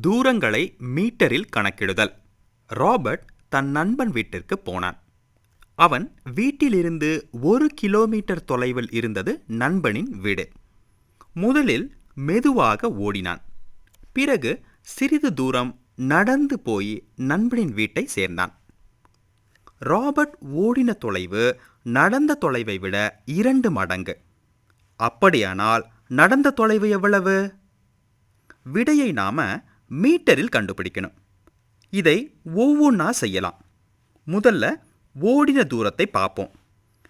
தூரங்களை மீட்டரில் கணக்கிடுதல். ராபர்ட் தன் நண்பன் வீட்டிற்கு போனான். அவன் வீட்டிலிருந்து ஒரு கிலோமீட்டர் தொலைவில் இருந்தது நண்பனின் வீடு. முதலில் மெதுவாக ஓடினான். பிறகு சிறிது தூரம் நடந்து போய் நண்பனின் வீட்டை சேர்ந்தான். ராபர்ட் ஓடின தொலைவு நடந்த தொலைவை விட இரண்டு மடங்கு. அப்படியானால் நடந்த தொலைவு எவ்வளவு? விடையை நாம மீட்டரில் கண்டுபிடிக்கணும். இதை ஒவ்வொன்றா செய்யலாம். முதல்ல ஓடின தூரத்தை பார்ப்போம்.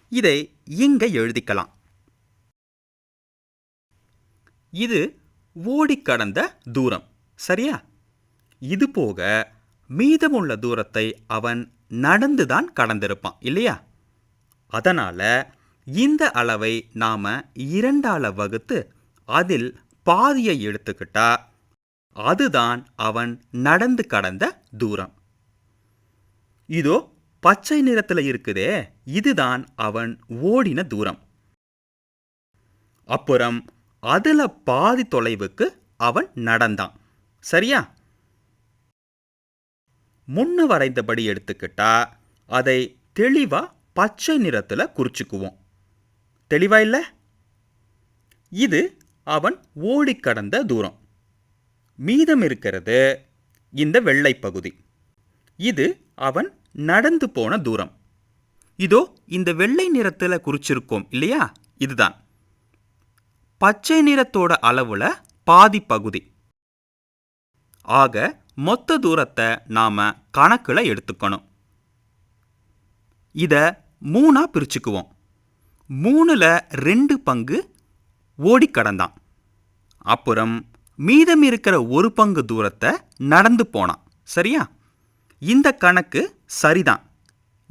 இதை இங்கே எழுதிக்கலாம். இது ஓடி கடந்த தூரம் சரியா? இது போக மீதமுள்ள தூரத்தை அவன் நடந்துதான் கடந்திருப்பான் இல்லையா? அதனால் இந்த அளவை நாம் இரண்டால வகுத்து அதில் பாதியை எடுத்துக்கிட்டா அதுதான் அவன் நடந்து கடந்த தூரம். இதோ பச்சை நிறத்தில் இருக்குதே இதுதான் அவன் ஓடின தூரம். அப்புறம் அதில் பாதி தொலைவுக்கு அவன் நடந்தான். சரியா? முன்ன வரைந்தபடி எடுத்துக்கிட்டா அதை தெளிவா பச்சை நிறத்தில் குறிச்சுக்குவோம். தெளிவா இல்லை? இது அவன் ஓடி கடந்த தூரம். மீதம் இருக்கிறது இந்த வெள்ளை பகுதி. இது அவன் நடந்து போன தூரம். இதோ இந்த வெள்ளை நிறத்தில் குறிச்சிருக்கோம் இல்லையா? இதுதான். பச்சை நிறத்தோட அளவில் பாதி பகுதி. ஆக மொத்த தூரத்தை நாம் கணக்கில் எடுத்துக்கணும். இதை மூணாக பிரிச்சுக்குவோம். மூணில் ரெண்டு பங்கு ஓடி கடந்தான். அப்புறம் மீதம் இருக்கிற ஒரு பங்கு தூரத்தை நடந்து போனான். சரியா? இந்த கணக்கு சரிதான்.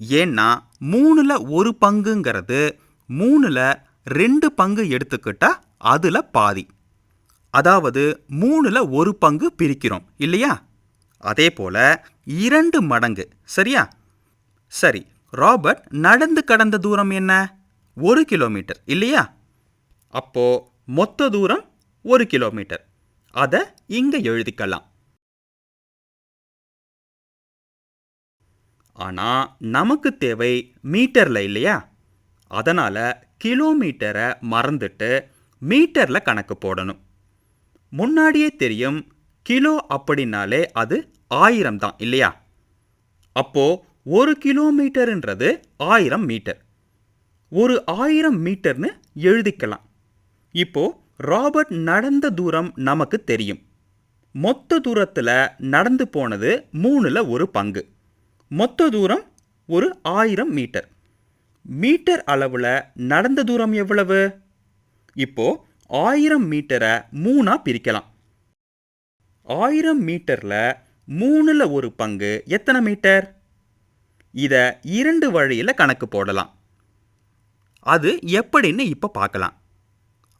ஏன்னா மூணுல ஒரு பங்குங்கிறது மூணுல ரெண்டு பங்கு எடுத்துக்கிட்டா அதில் பாதி. அதாவது மூணுல ஒரு பங்கு பிரிக்கிறோம் இல்லையா? அதே போல இரண்டு மடங்கு சரியா? சரி ராபர்ட் நடந்து கடந்த தூரம் என்ன? ஒரு கிலோமீட்டர் இல்லையா? அப்போ மொத்த தூரம் ஒரு கிலோமீட்டர். அதை இங்கே எழுதிக்கலாம். ஆனால் நமக்கு தேவை மீட்டரில் இல்லையா? அதனால் கிலோமீட்டரை மறந்துட்டு மீட்டரில் கணக்கு போடணும். முன்னாடியே தெரியும் கிலோ அப்படின்னாலே அது ஆயிரம் தான் இல்லையா? அப்போ ஒரு கிலோமீட்டருன்றது ஆயிரம் மீட்டர். ஒரு ஆயிரம் மீட்டர்னு எழுதிக்கலாம். இப்போது ராபர்ட் நடந்த தூரம் நமக்கு தெரியும். மொத்த தூரத்தில் நடந்து போனது மூணில் ஒரு பங்கு. மொத்த தூரம் ஒரு ஆயிரம் மீட்டர். மீட்டர் அளவில் நடந்த தூரம் எவ்வளவு? இப்போ ஆயிரம் மீட்டரை மூணாக பிரிக்கலாம். ஆயிரம் மீட்டரில் மூணில் ஒரு பங்கு எத்தனை மீட்டர்? இதை இரண்டு வழியில் கணக்கு போடலாம். அது எப்படின்னு இப்போ பார்க்கலாம்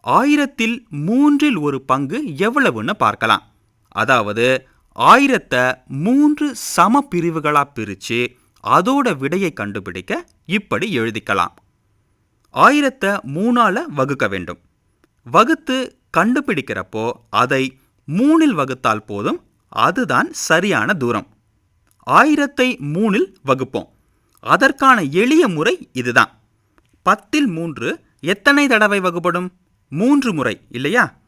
ஆயிரத்தில் மூன்றில் ஒரு பங்கு எவ்வளவுன்னு பார்க்கலாம். அதாவது ஆயிரத்தை மூன்று சம பிரிவுகளாக பிரிச்சு அதோட விடையை கண்டுபிடிக்க இப்படி எழுதிக்கலாம். ஆயிரத்தை மூணால வகுக்க வேண்டும். வகுத்து கண்டுபிடிக்கிறப்போ அதை மூணில் வகுத்தால் போதும் அதுதான் சரியான தூரம். ஆயிரத்தை மூணில் வகுப்போம். அதற்கான எளிய முறை இதுதான். பத்தில் மூன்று எத்தனை தடவை வகுப்படும்? மூன்று முறை இல்லையா?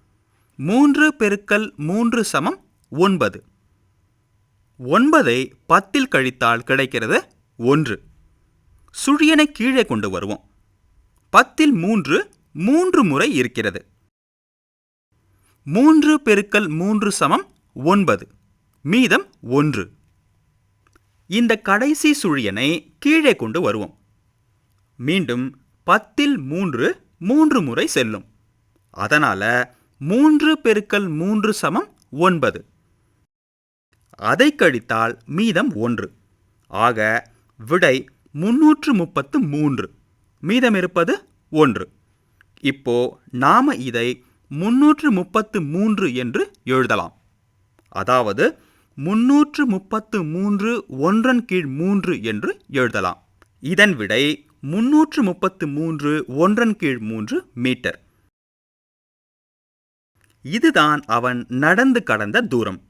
மூன்று பெருக்கல் மூன்று சமம் ஒன்பது. ஒன்பதை பத்தில் கழித்தால் கிடைக்கிறது ஒன்று. சுழியனை கீழே கொண்டு வருவோம். பத்தில் மூன்று மூன்று முறை இருக்கிறது. மூன்று பெருக்கல் மூன்று சமம் ஒன்பது. மீதம் ஒன்று. இந்த கடைசி சுழியனை கீழே கொண்டு வருவோம். மீண்டும் பத்தில் மூன்று மூன்று முறை செல்லும். அதனால் மூன்று பெருக்கல் மூன்று சமம் ஒன்பது. அதை கழித்தால் மீதம் ஒன்று. ஆக விடை முன்னூற்று முப்பத்து மூன்று. மீதம் இருப்பது ஒன்று. இப்போ நாம இதை முன்னூற்று முப்பத்து மூன்று என்று எழுதலாம். அதாவது முன்னூற்று முப்பத்து மூன்று ஒன்றன் கீழ் மூன்று என்று எழுதலாம். இதன் விடை முன்னூற்று முப்பத்து மூன்று ஒன்றன் கீழ் மூன்று மீட்டர். இதுதான் அவன் நடந்து கடந்த தூரம்.